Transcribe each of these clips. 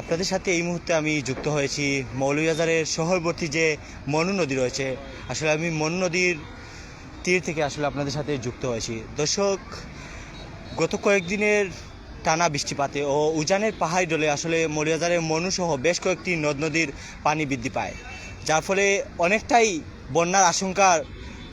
আপনাদের সাথে এই মুহূর্তে আমি যুক্ত হয়েছি মৌলভীবাজারের শহরবর্তী যে মনু নদী রয়েছে। আসলে আমি মনু নদীর তীর থেকে আসলে আপনাদের সাথে যুক্ত হয়েছি। দর্শক, গত কয়েকদিনের টানা বৃষ্টিপাতে ও উজানের পাহাড় ডলে আসলে মৌলভীবাজারের মনু সহ বেশ কয়েকটি নদ নদীর পানি বৃদ্ধি পায়, যার ফলে অনেকটাই বন্যার আশঙ্কা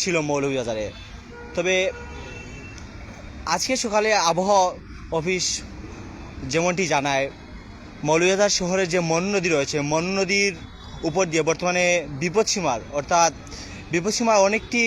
ছিল মৌলভীবাজারে। তবে আজকে সকালে আবহাওয়া অফিস যেমনটি জানায় মৌলভীবাজার শহরে যে মনু নদী রয়েছে, মনু নদীর উপর দিয়ে বর্তমানে বিপদসীমার, অর্থাৎ বিপদসীমার অনেকটি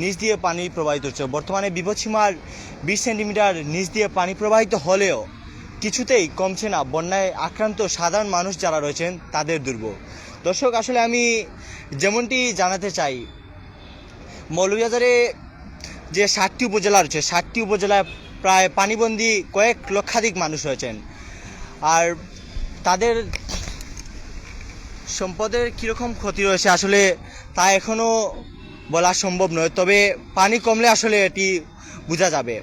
নিচ দিয়ে পানি প্রবাহিত হচ্ছে। বর্তমানে বিপদসীমার বিশ সেন্টিমিটার নিচ দিয়ে পানি প্রবাহিত হলেও কিছুতেই কমছে না। বন্যায় আক্রান্ত সাধারণ মানুষ যারা রয়েছেন, তাদের দুর্ভোগ। দর্শক, আসলে আমি যেমনটি জানাতে চাই, মৌলভীবাজারে যে ষাটটি উপজেলা রয়েছে, ষাটটি উপজেলায় প্রায় পানিবন্দী কয়েক লক্ষাধিক মানুষ রয়েছেন। আর তাদের সম্পদের কীরকম ক্ষতি রয়েছে আসলে তা এখনও বলা সম্ভব নয়, তবে পানি কমলে আসলে এটি বোঝা যাবে।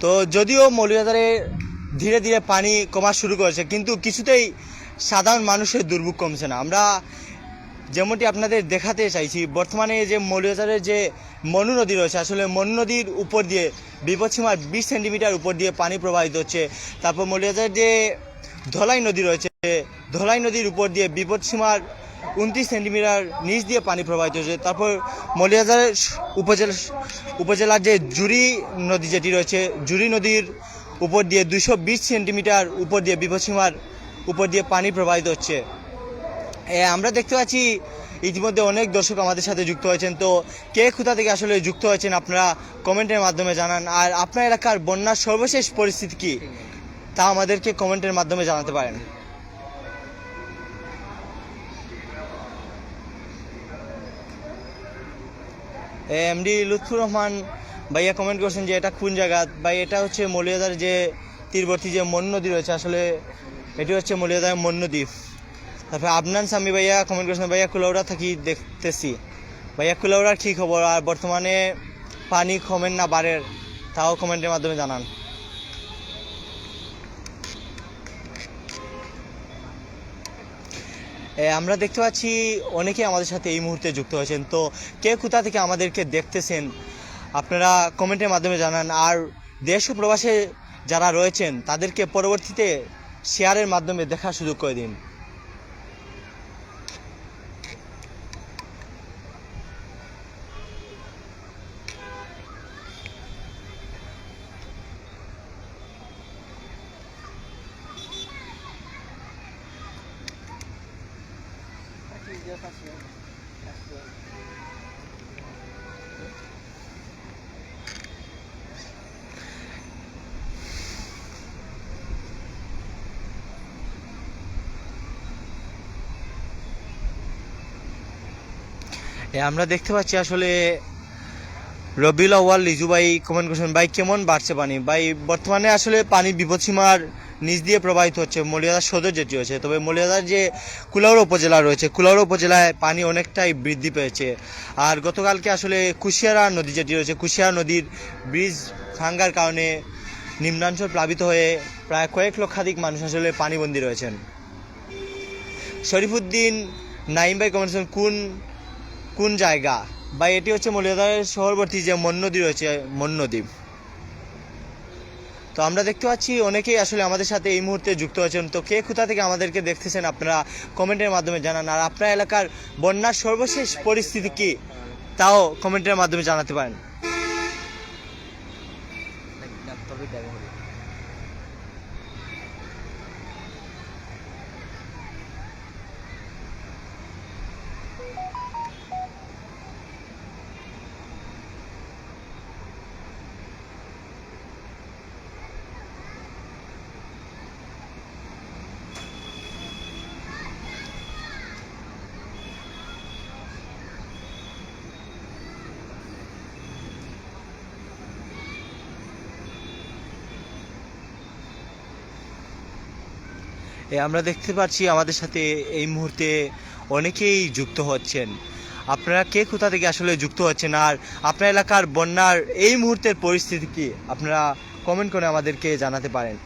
তো যদিও মৌলভীবাজারে ধীরে ধীরে পানি কমা শুরু করেছে, কিন্তু কিছুতেই সাধারণ মানুষের দুর্ভোগ কমছে না। আমরা যেমনটি আপনাদের দেখাতে চাইছি, বর্তমানে যে মৌলভীবাজারের যে মনু নদী রয়েছে, আসলে মনু নদীর উপর দিয়ে, বিপদসীমার বিশ সেন্টিমিটার উপর দিয়ে পানি প্রবাহিত হচ্ছে। তারপর মৌলভীবাজারের যে ধলাই নদী রয়েছে ধলাই নদীর উপর দিয়ে বিপদসীমার উনত্রিশ সেন্টিমিটার নিচ দিয়ে পানি প্রবাহিত হচ্ছে। তারপর মৌলভীবাজারের উপজেলা, উপজেলার যে জুরি নদী যেটি রয়েছে, জুরি নদীর উপর দিয়ে দুশো সেন্টিমিটার উপর দিয়ে বিপদসীমার উপর দিয়ে পানি প্রবাহিত হচ্ছে। আমরা দেখতে পাচ্ছি ইতিমধ্যে অনেক দর্শক আমাদের সাথে যুক্ত হয়েছেন। তো কে কোথা থেকে আসলে যুক্ত হয়েছেন আপনারা কমেন্টের মাধ্যমে জানান। আর আপনার এলাকার বন্যার সর্বশেষ পরিস্থিতি কি? তা আমাদেরকে কমেন্টের মাধ্যমে জানাতে পারেন। এমডি লুৎফুর রহমান ভাইয়া কমেন্ট করছেন যে, এটা কোন জায়গা? ভাই, এটা হচ্ছে মলিয়াদার যে তীরবর্তী যে মন নদী রয়েছে, আসলে এটি হচ্ছে মলিয়াদার মন নদী। তারপরে আবনান সামি ভাইয়া কমেন্ট করেছেন ভাইয়া, কুলাউড়া থাকি দেখতেছি। ভাইয়া, কুলাউড়ার কী খবর? আর বর্তমানে পানি কমেন না বাড়ের তাও কমেন্টের মাধ্যমে জানান। আমরা দেখতে পাচ্ছি অনেকেই আমাদের সাথে এই মুহূর্তে যুক্ত হয়েছেন। তো কে কোথা থেকে আমাদেরকে দেখতেছেন, আপনারা কমেন্টের মাধ্যমে জানান। আর দেশ প্রবাসে যারা রয়েছেন, তাদেরকে পরবর্তীতে শেয়ারের মাধ্যমে দেখার সুযোগ করে দিন। আমরা দেখতে পাচ্ছি আসলে রবিউল আওয়াল লিজু ভাই কমেন্ট করছেন, ভাই, কেমন বাড়ছে পানি? ভাই, বর্তমানে আসলে পানি বিপদসীমার নিচ দিয়ে প্রবাহিত হচ্ছে মলিয়াদার সদর যেটি হয়েছে তবে মলিয়াদার যে কুলাউড়া উপজেলা রয়েছে, কুলাউড়া উপজেলায় পানি অনেকটাই বৃদ্ধি পেয়েছে। আর গতকালকে আসলে কুশিয়ারা নদী যেটি রয়েছে, কুশিয়ারা নদীর ব্রিজ ভাঙ্গার কারণে নিম্নাঞ্চল প্লাবিত হয়ে প্রায় কয়েক লক্ষাধিক মানুষ আসলে পানিবন্দী রয়েছেন। শরীফুদ্দিন নাইম ভাই কমেন্ট কোন কোন জায়গা? বা এটি হচ্ছে মলিয়াদারের শহরবর্তী যে মন নদী রয়েছে, মন নদী। তো আমরা দেখতে পাচ্ছি অনেকেই আসলে আমাদের সাথে এই মুহূর্তে যুক্ত হয়েছেন তো কে কোথা থেকে আমাদেরকে দেখতেছেন আপনারা কমেন্টের মাধ্যমে জানান। আর আপনার এলাকার বন্যার সর্বশেষ পরিস্থিতি কি? তাও কমেন্টের মাধ্যমে জানাতে পারেন। আমরা দেখতে পাচ্ছি আমাদের সাথে এই মুহূর্তে অনেকেই যুক্ত হচ্ছেন। আপনারা কে কোথা থেকে আসলে যুক্ত হচ্ছেন আর আপনার এলাকার বন্যার এই মুহূর্তের পরিস্থিতি কি? আপনারা কমেন্ট করে আমাদেরকে জানাতে পারেন।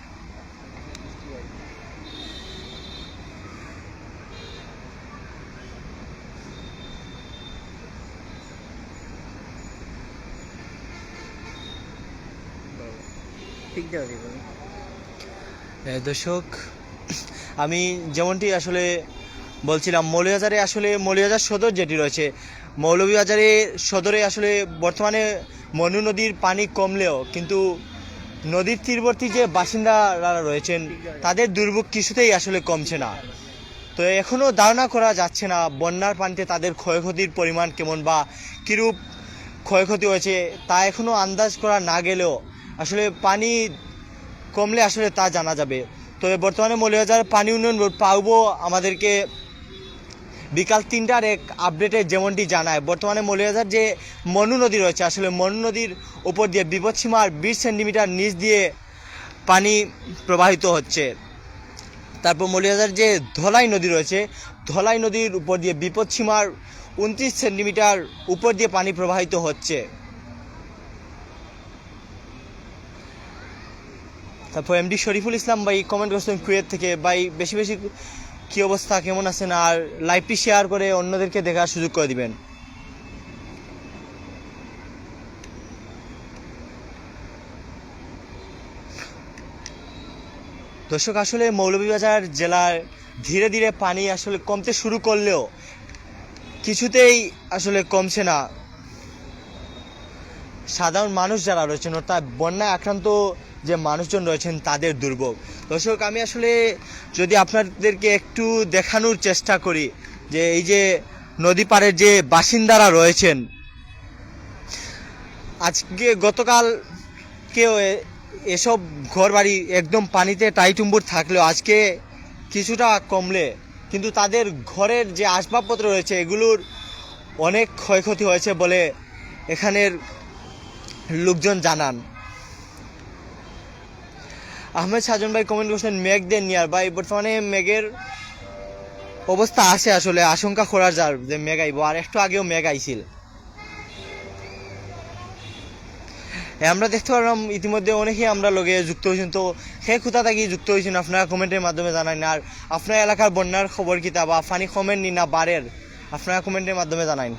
দর্শক আমি যেমনটি আসলে বলছিলাম, মৌলভীবাজারে আসলে মৌলভীবাজার সদর যেটি রয়েছে, মৌলভীবাজারে সদরে আসলে বর্তমানে মনু নদীর পানি কমলেও কিন্তু নদীর তীরবর্তী যে বাসিন্দারা রয়েছেন, তাদের দুর্ভোগ কিছুতেই আসলে কমছে না। তো এখনও ধারণা করা যাচ্ছে না বন্যার পানিতে তাদের ক্ষয়ক্ষতির পরিমাণ কেমন বা কীরূপ ক্ষয়ক্ষতি হয়েছে, তা এখনও আন্দাজ করা না গেলেও আসলে পানি কমলে আসলে তা জানা যাবে। তবে বর্তমানে মৌলিবাজার পানি উন্নয়ন বোর্ড পাউবো আমাদেরকে বিকাল তিনটার এক আপডেটে যেমনটি জানায়। বর্তমানে মৌলিবাজার যে মনু নদী রয়েছে, আসলে মনু নদীর উপর দিয়ে বিপদসীমার বিশ সেন্টিমিটার নিচ দিয়ে পানি প্রবাহিত হচ্ছে। তারপর মৌলিবাজার যে ধলাই নদী রয়েছে, ধলাই নদীর উপর দিয়ে বিপদসীমার উনত্রিশ সেন্টিমিটার উপর দিয়ে পানি প্রবাহিত হচ্ছে। তারপর এমডি শরীফুল ইসলাম ভাই কমেন্ট করছেন কুয়েত থেকে। ভাই, বেশি বেশি কি অবস্থা, কেমন আছেন? আর লাইভটি শেয়ার করে অন্যদেরকে দেখার সুযোগ করে দিবেন। দর্শক, আসলে মৌলভীবাজার জেলার ধীরে ধীরে পানি আসলে কমতে শুরু করলেও কিছুতেই আসলে কমছে না। সাধারণ মানুষ যারা রয়েছেন, অর্থাৎ বন্যায় আক্রান্ত যে মানুষজন রয়েছেন তাদের দুর্ভোগ। দর্শক, আমি আসলে যদি আপনাদেরকে একটু দেখানোর চেষ্টা করি যে এই যে নদী পাড়ের যে বাসিন্দারা রয়েছেন, আজকে গতকাল কেউ এসব ঘরবাড়ি একদম পানিতে টাইটুম্বুর থাকলেও আজকে কিছুটা কমলে। কিন্তু তাদের ঘরের যে আসবাবপত্র রয়েছে, এগুলোর অনেক ক্ষয়ক্ষতি হয়েছে বলে এখানের লোকজন জানান। আহমেদ সাজন ভাই কমেন্ট করছেন, মেঘ দেন নিয়ার। ভাই, বর্তমানে মেঘের অবস্থা আছে আসলে, আশঙ্কা করার যার যে মেঘ আইব, আর একটু আগেও মেঘ আইছিল। আমরা দেখতে পারলাম ইতিমধ্যে অনেকেই আমরা লগে যুক্ত হয়েছেন, তো সেই কোথা থাকি যুক্ত হয়েছেন আপনারা কমেন্টের মাধ্যমে জানান, আর আপনার এলাকার বন্যার খবর কিতা বা ফানি কমেন্ট নি না বাড়ের আপনারা কমেন্টের মাধ্যমে জানাইন।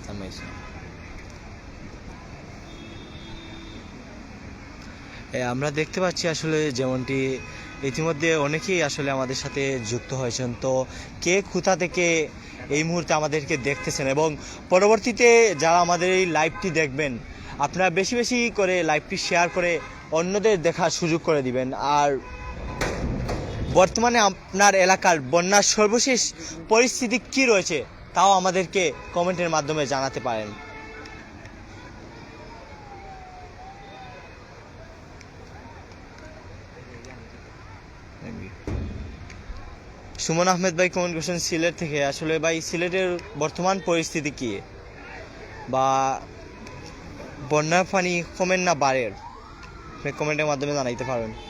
কথা মেয়েছে আমরা দেখতে পাচ্ছি আসলে যেমনটি ইতিমধ্যে অনেকেই আসলে আমাদের সাথে যুক্ত হয়েছেন। তো কে কোথা থেকে এই মুহূর্তে আমাদেরকে দেখতেছেন এবং পরবর্তীতে যারা আমাদের এই লাইভটি দেখবেন, আপনারা বেশি বেশি করে লাইভটি শেয়ার করে অন্যদের দেখার সুযোগ করে দিবেন। আর বর্তমানে আপনার এলাকার বন্যার সর্বশেষ পরিস্থিতি কি রয়েছে তাও আমাদেরকে কমেন্টের মাধ্যমে জানাতে পারেন। সুমন আহমেদ ভাই কমেন্ট করছেন, সিলেট থেকে। আসলে ভাই, সিলেটের বর্তমান পরিস্থিতি কি? বা বন্যার পানি কমেন না বাড়ের? কমেন্টের মাধ্যমে জানাইতে পারেন।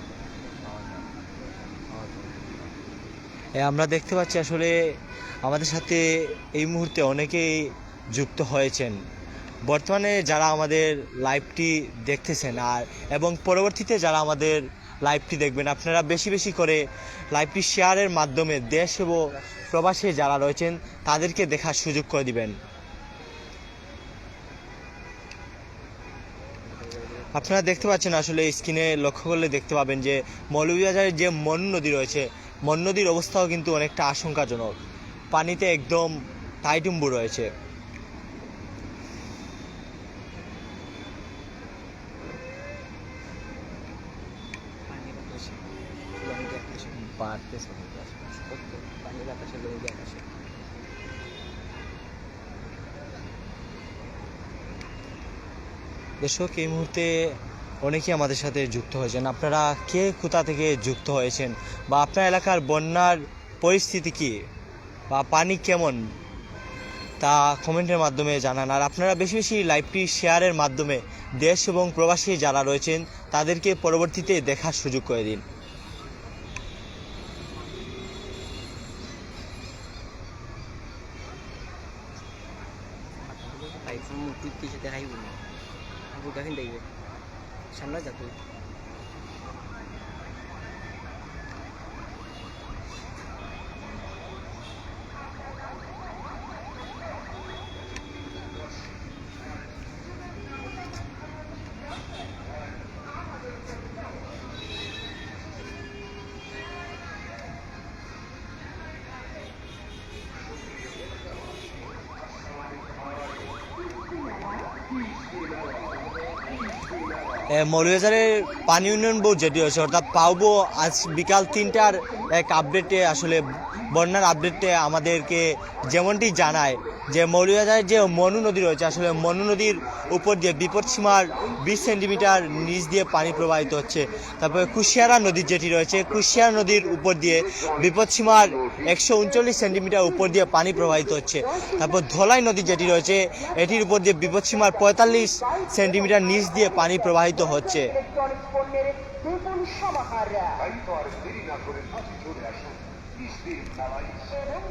আমরা দেখতে পাচ্ছি আসলে আমাদের সাথে এই মুহূর্তে অনেকেই যুক্ত হয়েছেন। বর্তমানে যারা আমাদের লাইভটি দেখতেছেন আর, এবং পরবর্তীতে যারা আমাদের লাইভটি দেখবেন, আপনারা বেশি বেশি করে লাইভটি শেয়ারের মাধ্যমে দেশ এবং প্রবাসে যারা রয়েছেন, তাদেরকে দেখার সুযোগ করে দিবেন। আপনারা দেখতে পাচ্ছেন আসলে স্ক্রিনে লক্ষ্য করলে দেখতে পাবেন যে মৌলভীবাজারের যে মন নদী রয়েছে মন নদীর অবস্থাও কিন্তু অনেকটা আশঙ্কাজনক। পানিতে একদম টাইটুম্বু রয়েছে। বাড়তেছে এই মুহূর্তে অনেকেই আমাদের সাথে যুক্ত হয়েছেন। আপনারা কে কোথা থেকে যুক্ত হয়েছেন? বা আপনার এলাকার বন্যার পরিস্থিতি কী? বা পানি কেমন? তা কমেন্টের মাধ্যমে জানান। আর আপনারা বেশি বেশি লাইভটি শেয়ারের মাধ্যমে দেশ এবং প্রবাসী যারা রয়েছেন, তাদেরকে পরবর্তীতে দেখার সুযোগ করে দিন। কিছু দেখাই বলি দেখবে সামনে যা মৌলভীবাজারের পানি উন্নয়ন বোর্ড যেটি হয়েছে, অর্থাৎ পাওবো, আজ বিকাল তিনটার এক আপডেটে আসলে, বন্যার আপডেটে আমাদেরকে যেমনটি জানায় যে মৌলভীবাজারের যে মনু নদী রয়েছে, আসলে মনু নদীর উপর দিয়ে বিপদসীমার বিশ সেন্টিমিটার নিচ দিয়ে পানি প্রবাহিত হচ্ছে। তারপরে কুশিয়ারা নদী যেটি রয়েছে, কুশিয়ারা নদীর উপর দিয়ে বিপদসীমার একশো উনচল্লিশ সেন্টিমিটার উপর দিয়ে পানি প্রবাহিত হচ্ছে। তারপর ধলাই নদী যেটি রয়েছে, এটির উপর দিয়ে বিপদসীমার পঁয়তাল্লিশ সেন্টিমিটার নিচ দিয়ে পানি প্রবাহিত হচ্ছে।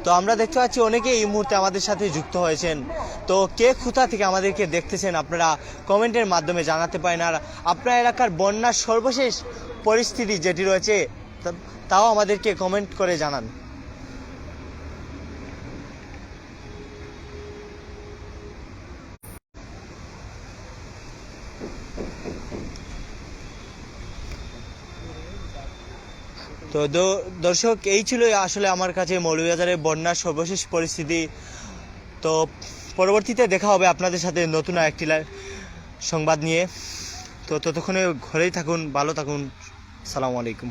তো আমরা দেখতে পাচ্ছি অনেকে এই মুহূর্তে আমাদের সাথে যুক্ত হয়েছেন। তো কে কোথা থেকে আমাদেরকে দেখতেছেন আপনারা কমেন্টের মাধ্যমে জানাতে পারেন। আর আপনার এলাকার বন্যার সর্বশেষ পরিস্থিতি যেটি রয়েছে তাও আমাদেরকে কমেন্ট করে জানান। তো দর্শক, এই ছিল আসলে আমার কাছে মৌলভীবাজারের বন্যার সর্বশেষ পরিস্থিতি। তো পরবর্তীতে দেখা হবে আপনাদের সাথে নতুন একটি সংবাদ নিয়ে। তো ততক্ষণে ঘরেই থাকুন, ভালো থাকুন। সালামু আলাইকুম।